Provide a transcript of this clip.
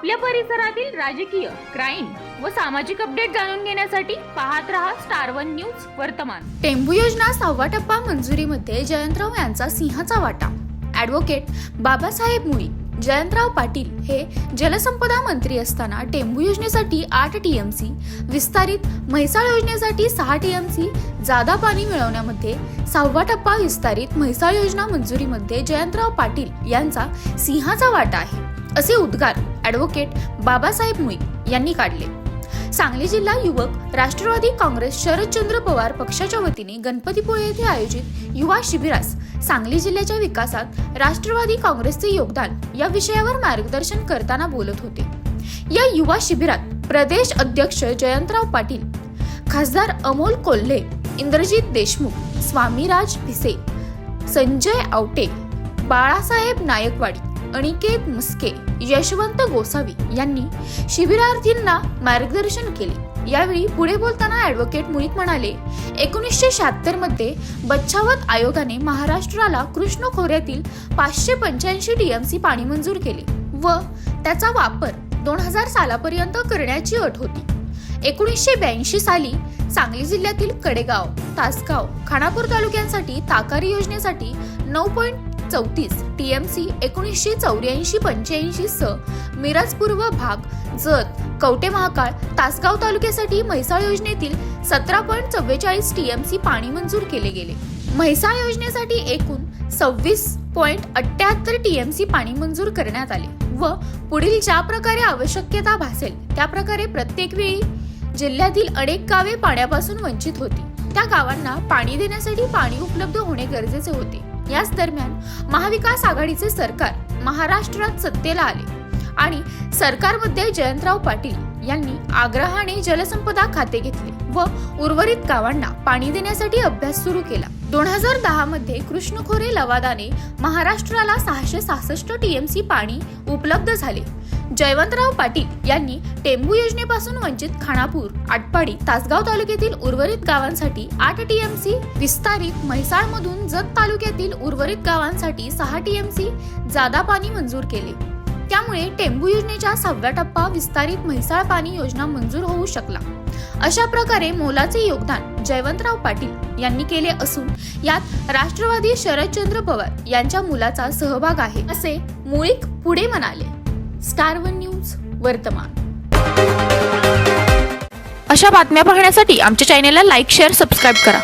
आपल्या परिसरातील राजकीय क्राईम व सामाजिक अपडेट जाणून घेण्यासाठी पाहत रहा स्टार वन न्यूज वर्तमान. टेंबू योजना सहावा टप्पा मंजुरीमध्ये जयंतराव यांचा सिंहाचा वाटा. ॲडव्होकेट बाबासाहेब मुळी. जयंतराव पाटील हे जलसंपदा मंत्री असताना टेंबू योजनेसाठी आठ टीएमसी विस्तारित म्हैसाळ योजनेसाठी सहा टीएमसी जादा पाणी मिळवण्यामध्ये सहावा टप्पा विस्तारित म्हैसाळ योजना मंजुरीमध्ये जयंतराव पाटील यांचा सिंहाचा वाटा आहे. असे उद्गार ॲडव्होकेट बाबासाहेब मुई यांनी काढले. सांगली जिल्हा युवक राष्ट्रवादी काँग्रेस शरदचंद्र पवार पक्षाच्या वतीने गणपतीपुळे येथे आयोजित युवा शिबिरास सांगली जिल्ह्याच्या विकासात राष्ट्रवादी काँग्रेसचे योगदान या विषयावर मार्गदर्शन करताना बोलत होते. या युवा शिबिरात प्रदेश अध्यक्ष जयंतराव पाटील खासदार अमोल कोल्हे इंद्रजित देशमुख स्वामीराज भिसे संजय आवटे बाळासाहेब नायकवाडी अनिकेत मुस्के यशवंत गोसावी यांनी शिबिरार्थींना मार्गदर्शन केले. यावेळी पुढे बोलताना ॲडव्होकेट मुळीक म्हणाले एकोणीसशे शहात्तरमध्ये बच्छावत आयोगाने महाराष्ट्राला कृष्ण खोऱ्यातील पाचशे पंच्याऐंशी टीएमसी पाणी मंजूर केले व त्याचा वापर दोन हजार सालापर्यंत करण्याची अट होती. एकोणीसशे ब्याऐंशी साली सांगली जिल्ह्यातील कडेगाव तासगाव खानापूर तालुक्यांसाठी ताकारी योजनेसाठी नऊ पॉईंट चौतीस टीएमसी एकोणीसशे चौऱ्याऐंशी पंच्याऐंशी स मिरज पूर्व भाग जत कवटे महाकाळ तासगाव तालुक्यासाठी म्हैसाळ योजनेतील सतरा पॉईंट चव्वेचाळीस टीएमसी पाणी मंजूर केले गेले. म्हैसाळ योजनेसाठी एकूण सव्वीस पॉईंट अठ्याहत्तर टीएमसी पाणी मंजूर करण्यात आले व पुढील ज्या प्रकारे आवश्यकता भासेल त्या प्रकारे प्रत्येक वेळी जिल्ह्यातील अनेक गावे पाण्यापासून वंचित होती. त्या गावांना पाणी देण्यासाठी पाणी उपलब्ध होणे गरजेचे होते. याच दरम्यान महाविकास आघाडीचे सरकार महाराष्ट्रात सत्तेला आले आणि सरकारमध्ये जयंतराव पाटील यांनी आग्रहाने जलसंपदा खाते घेतले व उर्वरित गावांना पाणी देण्यासाठी अभ्यास सुरू केला. दोन हजार दहा मध्ये कृष्णखोरे लवादाने महाराष्ट्राला सहाशे सहासष्ट टीएमसी पाणी उपलब्ध झाले. जयवंतराव पाटील यांनी टेंबू योजनेपासून वंचित खानापूर आटपाडी तासगाव तालुक्यातील उर्वरित गावांसाठी आठ टीएमसी विस्तारित म्हैसाळमधून जत तालुक्यातील उर्वरित गावांसाठी सहा टीएमसी जादा पाणी मंजूर केले. त्यामुळे टेंबू योजनेच्या सहाव्या टप्पा विस्तारित म्हैसाळ पाणी योजना मंजूर होऊ शकला. अशा प्रकारे मोलाचे योगदान जयवंतराव पाटील यांनी केले असून यात राष्ट्रवादी शरदचंद्र पवार यांच्या मुलाचा सहभाग आहे असे मुळीक पुढे म्हणाले. स्टार वन न्यूज वर्तमान. अशा बातम्या पाहण्यासाठी आमच्या चॅनेलला लाईक शेअर सबस्क्राईब करा.